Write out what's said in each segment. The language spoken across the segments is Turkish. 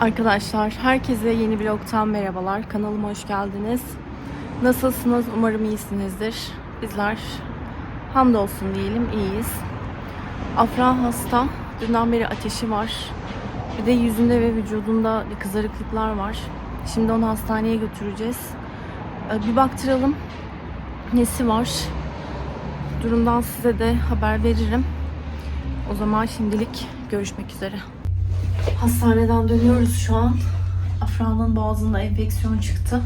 Arkadaşlar herkese yeni vlogtan merhabalar. Kanalıma hoş geldiniz. Nasılsınız? Umarım iyisinizdir. Bizler hamdolsun diyelim iyiyiz. Afra hasta. Dünden beri ateşi var. Bir de yüzünde ve vücudunda kızarıklıklar var. Şimdi onu hastaneye götüreceğiz. Ee, Bir baktıralım. Nesi var? Durumdan size de haber veririm. O zaman şimdilik görüşmek üzere. Hastaneden dönüyoruz şu an. Afra'nın boğazında enfeksiyon çıktı.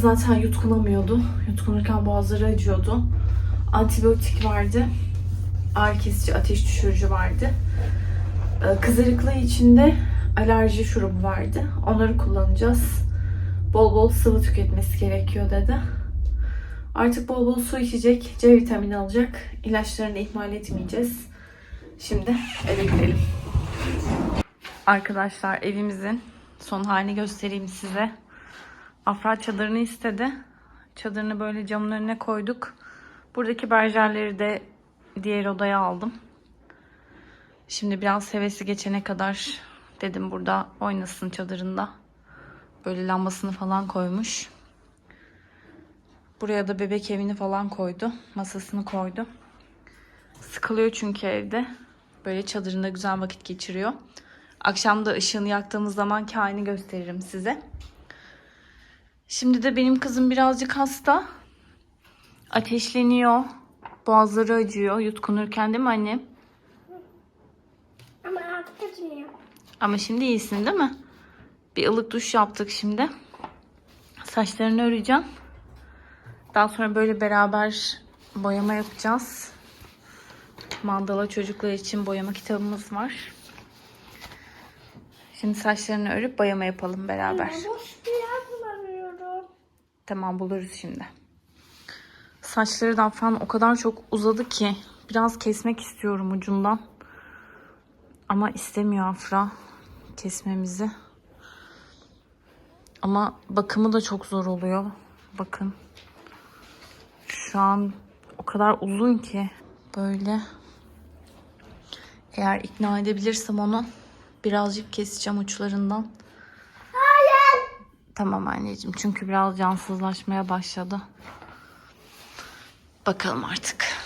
Zaten yutkunamıyordu. Yutkunurken boğazları acıyordu. Antibiyotik vardı. Ağrı kesici, ateş düşürücü vardı. Ee, Kızarıklığı içinde alerji şurubu vardı. Onları kullanacağız. Bol bol sıvı tüketmesi gerekiyor dedi. Artık bol bol su içecek, C vitamini alacak. İlaçlarını ihmal etmeyeceğiz. Şimdi eve gidelim. Arkadaşlar evimizin son halini göstereyim size. Afra çadırını istedi. Çadırını böyle camın önüne koyduk. Buradaki berjerleri de diğer odaya aldım. Şimdi biraz hevesi geçene kadar dedim burada oynasın çadırında. Böyle lambasını falan koymuş. Buraya da bebek evini falan koydu. Masasını koydu. Sıkılıyor çünkü evde. Böyle çadırında güzel vakit geçiriyor. Akşam da ışığını yaktığımız zaman halini gösteririm size. Şimdi de benim kızım birazcık hasta. Ateşleniyor. Boğazları acıyor yutkunurken değil mi anne? Ama artık acımıyor. Ama şimdi iyisin değil mi? Bir ılık duş yaptık şimdi. Saçlarını öreceğim. Daha sonra böyle beraber boyama yapacağız. Mandala çocuklar için boyama kitabımız var. Şimdi saçlarını örüp boyama yapalım beraber. Tamam buluruz şimdi. Saçları da falan o kadar çok uzadı ki biraz kesmek istiyorum ucundan. Ama istemiyor Afra kesmemizi. Ama bakımı da çok zor oluyor. Bakın. Şu an o kadar uzun ki böyle. Eğer ikna edebilirsem onu birazcık keseceğim uçlarından. Tamam anneciğim çünkü biraz cansızlaşmaya başladı. Bakalım artık.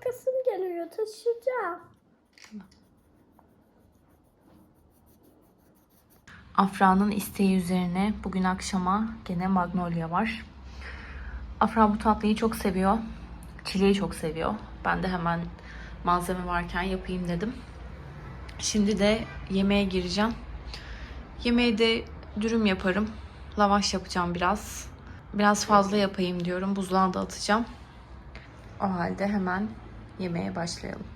Takasım geliyor. Taşıyacağım. Afra'nın isteği üzerine bugün akşama gene magnolia var. Afra bu tatlıyı çok seviyor. Çileği çok seviyor. Ben de hemen malzeme varken yapayım dedim. Şimdi de yemeğe gireceğim. Yemeğe de dürüm yaparım. Lavaş yapacağım biraz. Biraz fazla yapayım diyorum. Buzluğa da atacağım. O halde hemen yemeğe başlayalım.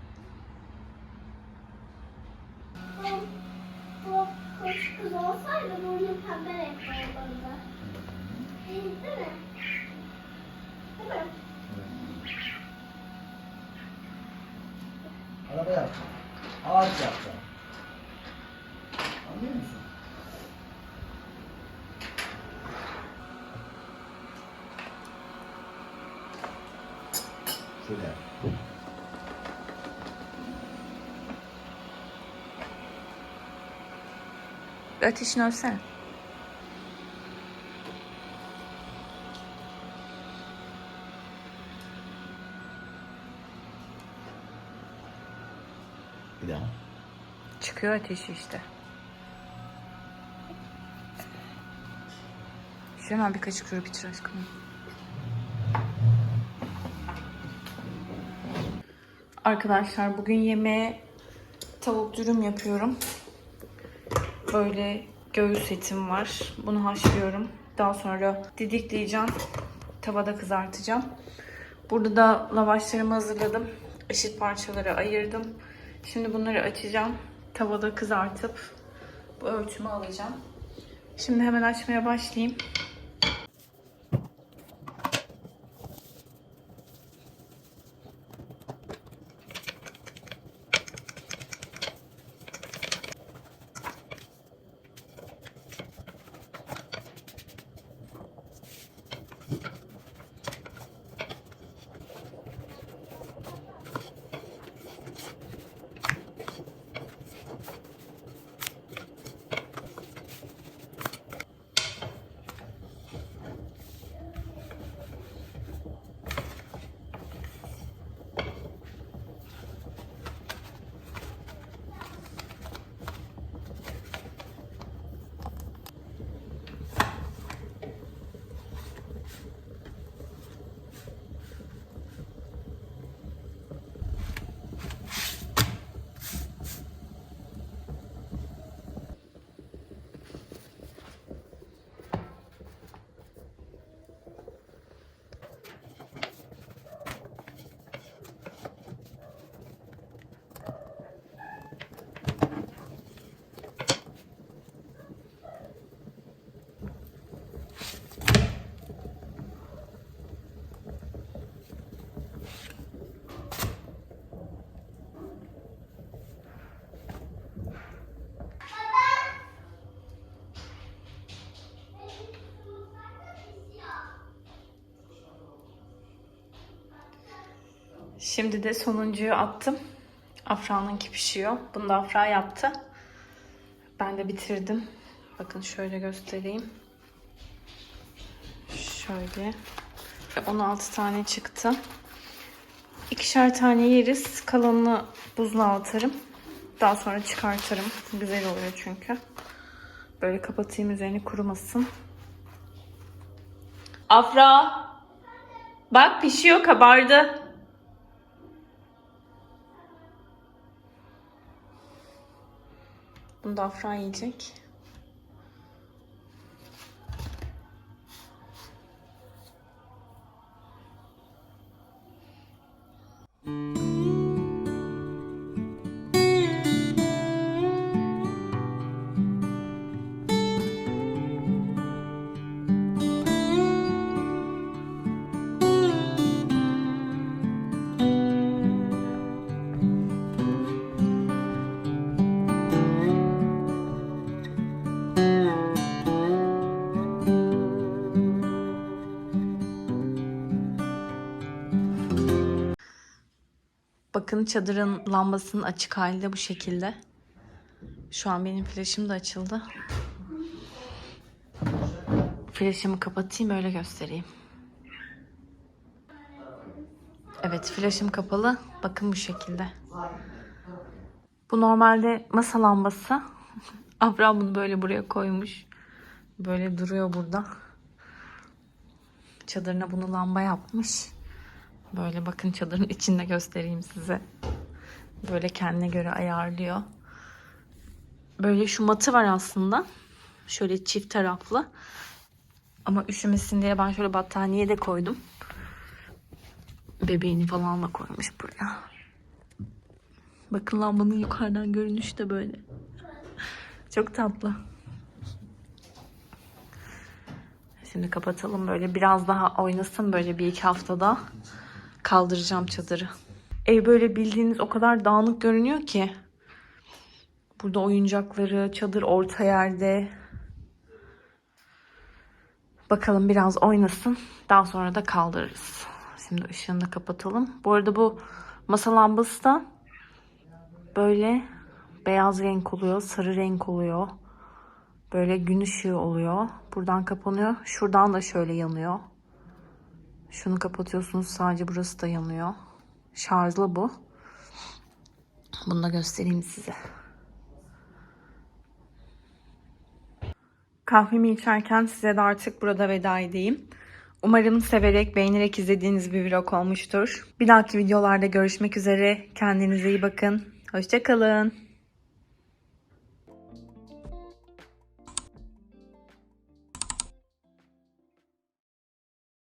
Bu koş kız olsaydı mi? Araba yapacağım. Ağaç yapacağım. Anlıyor musun? Şöyle yap. Ateşini ölsene. Bir daha. Çıkıyor ateşi işte. Şu hemen bir kaşık şurup aşkım. Arkadaşlar bugün yemeğe tavuk dürüm yapıyorum. Böyle göğüs etim var. Bunu haşlıyorum. Daha sonra didikleyeceğim. Tavada kızartacağım. Burada da lavaşlarımı hazırladım. Eşit parçalara ayırdım. Şimdi bunları açacağım. Tavada kızartıp bu ölçümü alacağım. Şimdi hemen açmaya başlayayım. Şimdi de sonuncuyu attım. Afra'nınki pişiyor. Bunu da Afra yaptı. Ben de bitirdim. Bakın şöyle göstereyim. Şöyle. 16 tane çıktı. İkişer tane yeriz. Kalanını buzluğa atarım. Daha sonra çıkartırım. Güzel oluyor çünkü. Böyle kapatayım üzerini kurumasın. Afra! Bak pişiyor kabardı. Bunu da Afra yiyecek. Bakın çadırın lambasının açık hali de bu şekilde. Şu an benim flaşım da açıldı. Flaşımı kapatayım öyle göstereyim. Evet flaşım kapalı. Bakın bu şekilde. Bu normalde masa lambası. Abraham bunu böyle buraya koymuş. Böyle duruyor burada. Çadırına bunu lamba yapmış. Böyle bakın çadırın içinde göstereyim size. Böyle kendine göre ayarlıyor. Böyle şu matı var aslında. Şöyle çift taraflı. Ama üşümesin diye ben şöyle battaniye de koydum. Bebeğini falan da koymuş buraya. Bakın lambanın yukarıdan görünüşü de böyle. Çok tatlı. Şimdi kapatalım böyle biraz daha oynasın böyle bir iki haftada kaldıracağım çadırı. Ev böyle bildiğiniz o kadar dağınık görünüyor ki. Burada oyuncakları, çadır orta yerde. Bakalım biraz oynasın. Daha sonra da kaldırırız. Şimdi ışığını da kapatalım. Bu arada bu masa lambası da böyle beyaz renk oluyor, sarı renk oluyor. Böyle gün ışığı oluyor. Buradan kapanıyor. Şuradan da şöyle yanıyor. Şunu kapatıyorsunuz sadece burası da yanıyor. Şarjlı bu. Bunu da göstereyim size. Kahvemi içerken size de artık burada veda edeyim. Umarım severek, beğenerek izlediğiniz bir vlog olmuştur. Bir dahaki videolarda görüşmek üzere. Kendinize iyi bakın. Hoşçakalın.